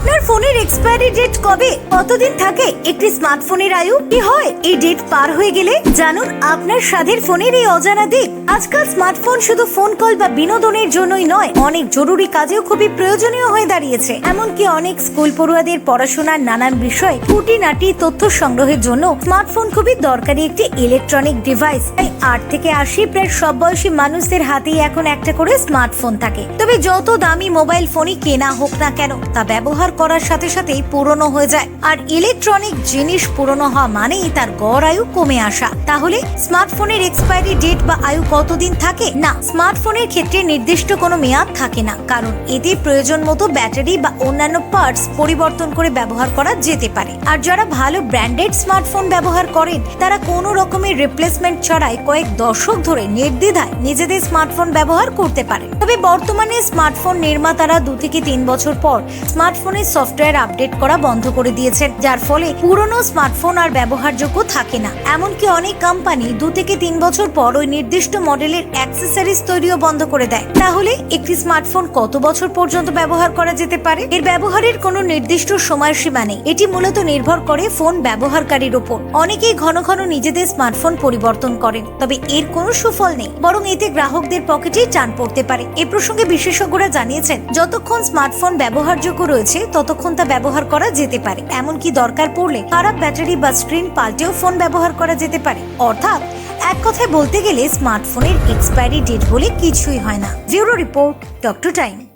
help me! ফোনের expiry date কবে? কতদিন থাকে? একটি স্মার্টফোনের আয়ু কি হয়? এই ডেট পার হয়ে গেলে জানুন আপনার স্বাদের ফোনের এই অজানা দিক। আজকাল স্মার্টফোন শুধু ফোন কল বা বিনোদনের জন্যই নয়, অনেক জরুরি কাজেও খুবই প্রয়োজনীয় হয়ে দাঁড়িয়েছে। এমনকি অনেক স্কুল পড়ুয়াদের পড়াশোনার নানান বিষয়, খুঁটিনাটি তথ্য সংগ্রহের জন্য স্মার্টফোন খুবই দরকারি একটি ইলেকট্রনিক ডিভাইস তাই আট থেকে আশি, প্রায় সব বয়সী মানুষদের হাতেই এখন একটা করে স্মার্টফোন থাকে। তবে যত দামি মোবাইল ফোনই কেনা হোক না কেন, তা ব্যবহার করার সাথে সাথেই পুরনো হয়ে যায়। আর ইলেকট্রনিক জিনিস পুরনো হওয়া মানেই তার গড় আয়ু কমে আসা। তাহলে স্মার্টফোনের এক্সপায়ারি ডেট বা আয়ু কতদিন থাকে? না স্মার্টফোনের ক্ষেত্রে নির্দিষ্ট কোনো মেয়াদ থাকে না। কারণ এতে প্রয়োজন মতো ব্যাটারি বা অন্যান্য পার্টস পরিবর্তন করে ব্যবহার করা যেতে পারে। আর যারা ভালো ব্র্যান্ডেড স্মার্টফোন ব্যবহার করেন, তারা কোনো রকমের রিপ্লেসমেন্ট ছাড়াই কয়েক দশক ধরে নির্দ্বিধায় নিজেদের স্মার্টফোন ব্যবহার করতে পারে তবে বর্তমানে স্মার্টফোন নির্মাতারা দু থেকে তিন বছর পর স্মার্টফোনের সফটওয়্যার আপডেট করা বন্ধ করে দিয়েছেন, যার ফলে পুরনো স্মার্টফোন আর ব্যবহারযোগ্য থাকে না। এমনকি অনেক কোম্পানি দু থেকে তিন বছর পর ওই নির্দিষ্ট মডেলের অ্যাক্সেসরিজ তৈরিও বন্ধ করে দেয়। তাহলে একটি স্মার্টফোন কত বছর পর্যন্ত ব্যবহার করা যেতে পারে? এর ব্যবহারের কোনো নির্দিষ্ট সময়সীমা নেই। এটি মূলত নির্ভর করে ফোন ব্যবহারকারীর উপর অনেকেই ঘন ঘন নিজেদের স্মার্টফোন পরিবর্তন করেন, তবে এর কোনো সুফল নেই, বরং এতে গ্রাহকদের পকেটেই টান পড়তে পারে। এ প্রসঙ্গে বিশেষজ্ঞরা জানিয়েছেন, যতক্ষণ স্মার্টফোন ব্যবহারযোগ্য রয়েছে ততক্ষণ তা ব্যবহার করা যেতে পারে? এমনকি দরকার পড়লে খারাপ ব্যাটারি বা স্ক্রিন পাল্টেও ফোন ব্যবহার করা যেতে পারে? অর্থাৎ, এক কথায় বলতে গেলে স্মার্টফোনের এক্সপায়ারি ডেট বলে কিছুই হয় না। Zero report doctor time